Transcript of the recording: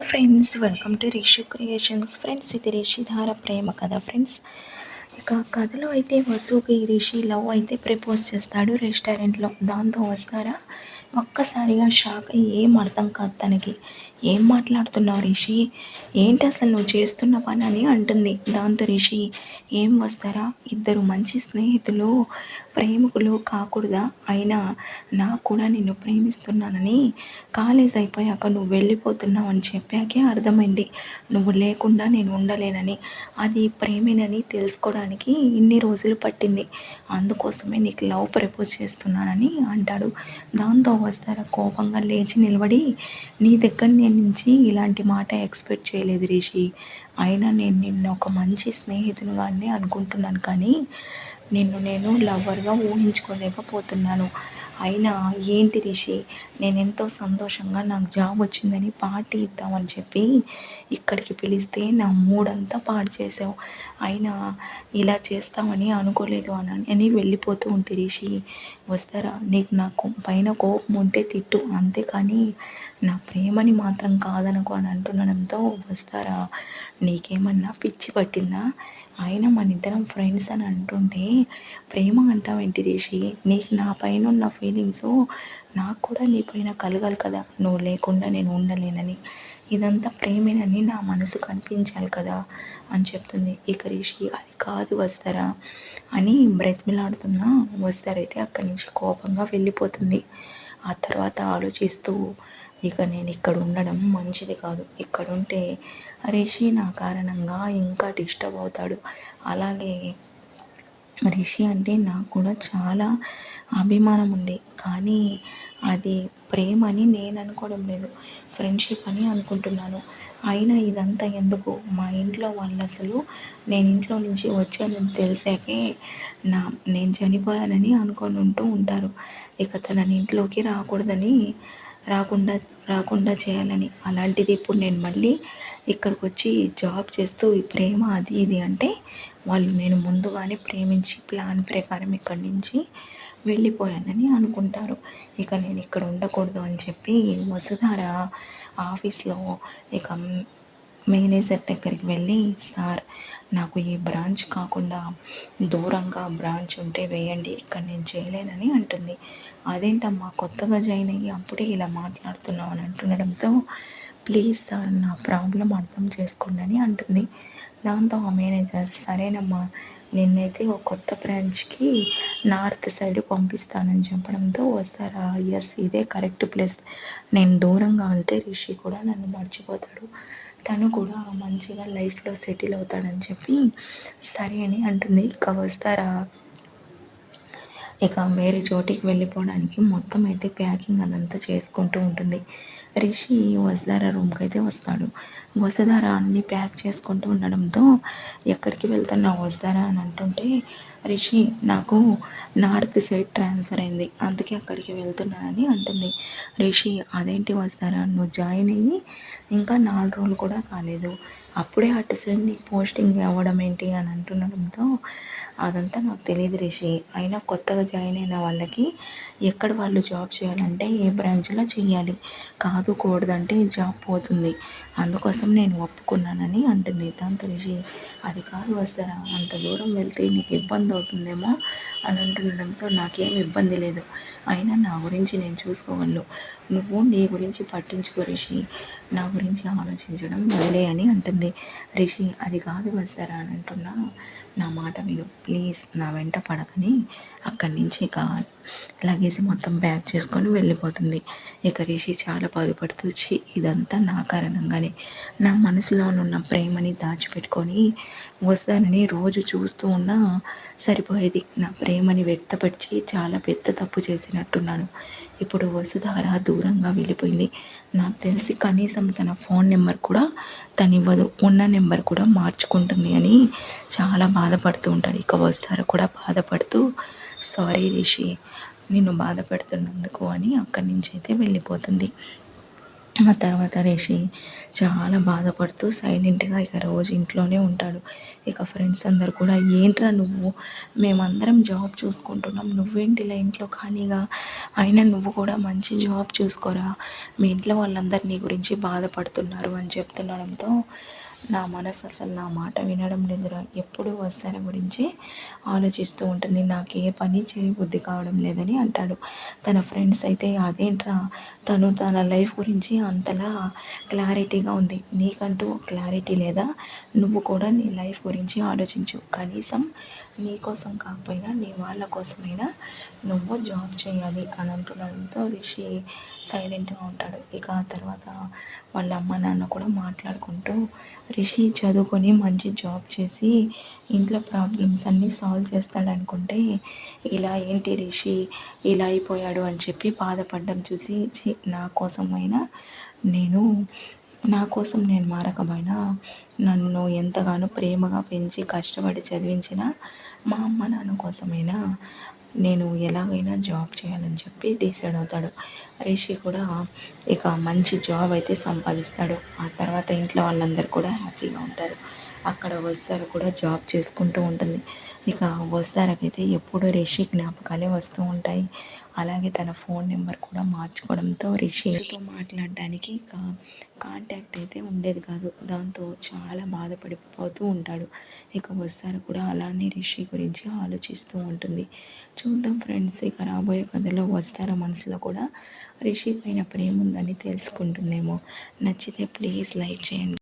Friends welcome to Rishi creations friends ఇది రిషిధార ప్రేమ కథ ఫ్రెండ్స్ ఇక కథలో అయితే వసుకి రిషి లవ్ అయితే ప్రపోజ్ చేస్తాడు రెస్టారెంట్లో దాంతో వస్తారా? ఒక్కసారిగా షాక్ అయ్యి ఏం అర్థం కాదు తనకి. ఏం మాట్లాడుతున్నావు రిషి? ఏంటి అసలు నువ్వు చేస్తున్న పని అని అంటుంది దాంతో రిషి. ఏం వస్తారా? ఇద్దరు మంచి స్నేహితులు ప్రేమికులు కాకూడదా? అయినా నాకు కూడా నిన్ను ప్రేమిస్తున్నానని కాలేజ్ అయిపోయాక నువ్వు వెళ్ళిపోతున్నావు అని చెప్పాకే అర్థమైంది. నువ్వు లేకుండా నేను ఉండలేనని. అది ప్రేమేనని తెలుసుకోవడానికి ఇన్ని రోజులు పట్టింది. అందుకోసమే నీకు లవ్ ప్రపోజ్ చేస్తున్నానని అంటాడు. దాంతో వస్తారా? కోపంగా లేచి నిలబడి నీ దగ్గర నేను నుంచి ఇలాంటి మాట ఎక్స్పెక్ట్ చేయలేదు రిషి. అయినా నేను నిన్ను ఒక మంచి స్నేహితునిగానే అనుకుంటున్నాను కానీ నిన్ను నేను లవర్గా ఊహించుకోలేకపోతున్నాను. అయినా ఏంటి రిషి నేను ఎంతో సంతోషంగా నాకు జాబ్ వచ్చిందని పార్టీ ఇద్దామని చెప్పి ఇక్కడికి పిలిస్తే నా మూడంతా పాడు చేసావు. అయినా ఇలా చేస్తామని అనుకోలేదు అని అని వెళ్ళిపోతూ ఉంటే రిషి వస్తారా? నీకు నాకు పైన కోపం ఉంటే తిట్టు అంతేకాని నా ప్రేమని మాత్రం కాదనుకో అని అంటుండడంతో వస్తారా? నీకేమన్నా పిచ్చి పట్టిందా? ఆయన మన ఇద్దరం ఫ్రెండ్స్ అని అంటుంటే ప్రేమ అంటావేంటి రిషి? నీకు నా పైన ఉన్న ఫీలింగ్స్ నాకు కూడా నీ పైన కలగాలి కదా. నువ్వు లేకుండా నేను ఉండలేనని. ఇదంతా ప్రేమేనని నా మనసు కనిపించాలి కదా అని చెప్తుంది. ఇక రిషి అది కాదు వస్తారా అని బ్రతిమిలాడుతున్నా వస్తారైతే అక్కడి నుంచి కోపంగా వెళ్ళిపోతుంది. ఆ తర్వాత ఆలోచిస్తూ ఇక నేను ఇక్కడ ఉండడం మంచిది కాదు. ఇక్కడ ఉంటే రిషి నా కారణంగా ఇంకా డిస్టర్బ్ అవుతాడు. అలాగే రిషి అంటే నాకు కూడా చాలా అభిమానం ఉంది. కానీ అది ప్రేమ అని నేను అనుకోవడం లేదు. ఫ్రెండ్షిప్ అని అనుకుంటున్నాను. అయినా ఇదంతా ఎందుకు? మా ఇంట్లో వాళ్ళు అసలు నేను ఇంట్లో నుంచి వచ్చానని తెలిసాకే నా నేను చనిపోయానని అనుకొని ఉంటూ ఉంటారు. ఇక తనని ఇంట్లోకి రాకూడదని రాకుండా రాకుండా చేయాలని. అలాంటిది ఇప్పుడు నేను మళ్ళీ ఇక్కడికి వచ్చి జాబ్ చేస్తూ ఈ ప్రేమ అది ఇది అంటే వాళ్ళు నేను ముందుగానే ప్రేమించి ప్లాన్ ప్రకారం ఇక్కడి నుంచి వెళ్ళిపోయానని అనుకుంటారు. ఇక నేను ఇక్కడ ఉండకూడదు అని చెప్పి వసుధార ఆఫీస్లో ఇక మేనేజర్ దగ్గరికి వెళ్ళి సార్ నాకు ఈ బ్రాంచ్ కాకుండా దూరంగా బ్రాంచ్ ఉంటే వేయండి ఇక్కడ నేను చేయలేనని అంటుంది. అదేంటమ్మా కొత్తగా జాయిన్ అయ్యి అప్పుడే ఇలా మాట్లాడుతున్నావు అని అంటుండడంతో ప్లీజ్ సార్ నా ప్రాబ్లం అర్థం చేసుకోండి అని అంటుంది. దాంతో ఆ మేనేజర్ సరేనమ్మా నిన్నైతే ఒక కొత్త బ్రాంచ్కి నార్త్ సైడ్ పంపిస్తానని చెప్పడంతో వస్తారా? ఎస్ ఇదే కరెక్ట్ ప్లేస్. నేను దూరంగా వెళ్తే రిషి కూడా నన్ను మర్చిపోతాడు. తను కూడా మంచిగా లైఫ్లో సెటిల్ అవుతాడని చెప్పి సరే అని అంటుంది. ఇక వస్తారా? ఇక వేరే చోటికి వెళ్ళిపోవడానికి మొత్తం అయితే ప్యాకింగ్ అదంతా చేసుకుంటూ ఉంటుంది. రిషి వసుధార రూమ్కి అయితే వస్తాడు. వసుధార అన్ని ప్యాక్ చేసుకుంటూ ఉండడంతో ఎక్కడికి వెళ్తున్నా వసుధార అని అంటుంటే రిషి నాకు నార్త్ సైడ్ ట్రాన్స్ఫర్ అయింది అందుకే అక్కడికి వెళ్తున్నానని అంటుంది. రిషి అదేంటి వస్తారా నువ్వు జాయిన్ అయ్యి ఇంకా నాలుగు రోజులు కూడా కాలేదు. అప్పుడే అటు సైడ్ నీకు పోస్టింగ్ అవ్వడం ఏంటి? అని అంటుండడంతో అదంతా నాకు తెలియదు రిషి. అయినా కొత్తగా జాయిన్ అయిన వాళ్ళకి ఎక్కడ వాళ్ళు జాబ్ చేయాలంటే ఏ బ్రాంచ్లో చేయాలి. కాదు కూడదంటే జాబ్ పోతుంది. అందుకోసం నేను ఒప్పుకున్నానని అంటుంది దాంతో రిషి. అది కాదు వస్తారా? అంత దూరం వెళ్తే నీకు ఇబ్బంది అవుతుందేమో అని అంటుండడంతో నాకేం ఇబ్బంది లేదు. అయినా నా గురించి నేను చూసుకోగలను. నువ్వు నీ గురించి పట్టించుకో రిషి. నా గురించి ఆలోచించడం వదిలే అని అంటుంది. రిషి అది కాదు వస్తారా అని అంటున్నా. నా మాట విను. ప్లీజ్ నా వెంట పడకని అక్కడి నుంచి ఇక లగేజ్ మొత్తం ప్యాక్ చేసుకొని వెళ్ళిపోతుంది. ఇక రిషి చాలా బాధపడుతూ వచ్చి ఇదంతా నా కారణంగానే. నా మనసులో ఉన్న ప్రేమని దాచిపెట్టుకొని వస్తానని రోజు చూస్తూ ఉన్నా సరిపోయేది. నా ప్రేమని వ్యక్తపరిచి చాలా పెద్ద తప్పు చేసినట్టున్నాను. ఇప్పుడు వసుధార దూరంగా వెళ్ళిపోయింది. నాకు తెలిసి కనీసం తన ఫోన్ నెంబర్ కూడా తను ఇవ్వదు ఉన్న నెంబర్ కూడా మార్చుకుంటుంది అని చాలా బాధపడుతూ ఉంటాడు. ఇక వసుధార కూడా బాధపడుతూ సారీ రిషి నిన్ను బాధ పెడుతున్నందుకు అని అక్కడి నుంచి అయితే వెళ్ళిపోతుంది. ఆ తర్వాత రేషి చాలా బాధపడుతూ సైలెంట్గా ఇక రోజు ఇంట్లోనే ఉంటాడు. ఇక ఫ్రెండ్స్ అందరు కూడా ఏంట్రా నువ్వు? మేమందరం జాబ్ చూసుకుంటున్నాం. నువ్వేంటి ఇలా ఇంట్లో ఖాళీగా? అయినా నువ్వు కూడా మంచి జాబ్ చూసుకోరా? మీ ఇంట్లో వాళ్ళందరు నీ గురించి బాధపడుతున్నారు అని చెప్తుండడంతో నా మనసు అసలు నా మాట వినడం లేదురా ఎప్పుడు వస్తార గురించి ఆలోచిస్తూ ఉంటుంది. నాకు ఏ పని చేయబుద్ధి కావడం లేదని అంటాడు. తన ఫ్రెండ్స్ అయితే అదేంట్రా? తను తన లైఫ్ గురించి అంతలా క్లారిటీగా ఉంది. నీకంటూ క్లారిటీ లేదా? నువ్వు కూడా నీ లైఫ్ గురించి ఆలోచించు. కనీసం నీ కోసం కాకపోయినా నీ వాళ్ళ కోసమైనా నువ్వు జాబ్ చేయాలి అని అంటుండడంతో రిషి సైలెంట్గా ఉంటాడు. ఇక తర్వాత వాళ్ళ అమ్మ నాన్న కూడా మాట్లాడుకుంటూ రిషి చదువుకొని మంచి జాబ్ చేసి ఇంట్లో ప్రాబ్లమ్స్ అన్నీ సాల్వ్ చేస్తాడనుకుంటే ఇలా ఏంటి రిషి? ఇలా అయిపోయాడు అని చెప్పి బాధపడడం చూసి నా కోసమైనా నేను నా కోసం నేను మారకమైన నన్ను ఎంతగానో ప్రేమగా పెంచి కష్టపడి చదివించిన మా అమ్మ నాన్న కోసమైనా నేను ఎలాగైనా జాబ్ చేయాలని చెప్పి డిసైడ్ అవుతాడు. రిషి కూడా ఇక మంచి జాబ్ అయితే సంపాదిస్తాడు. ఆ తర్వాత ఇంట్లో వాళ్ళందరూ కూడా హ్యాపీగా ఉంటారు. అక్కడ వస్తారు కూడా జాబ్ చేసుకుంటూ ఉంటుంది. ఇక వస్తారకైతే ఎప్పుడూ రిషి జ్ఞాపకాలే వస్తూ ఉంటాయి. అలాగే తన ఫోన్ నెంబర్ కూడా మార్చుకోవడంతో రిషితో మాట్లాడడానికి కా కాంటాక్ట్ అయితే ఉండేది కాదు. దాంతో చాలా బాధపడిపోతూ ఉంటాడు. ఇక వస్తారు కూడా అలానే రిషి గురించి ఆలోచిస్తూ ఉంటుంది. చూద్దాం ఫ్రెండ్స్ ఇక రాబోయే కథలో వస్తారా మనసులో కూడా? రిషి పైన ప్రేమ ఉందని తెలుసుకుంటుందేమో. నచ్చితే ప్లీజ్ లైక్ చేయండి.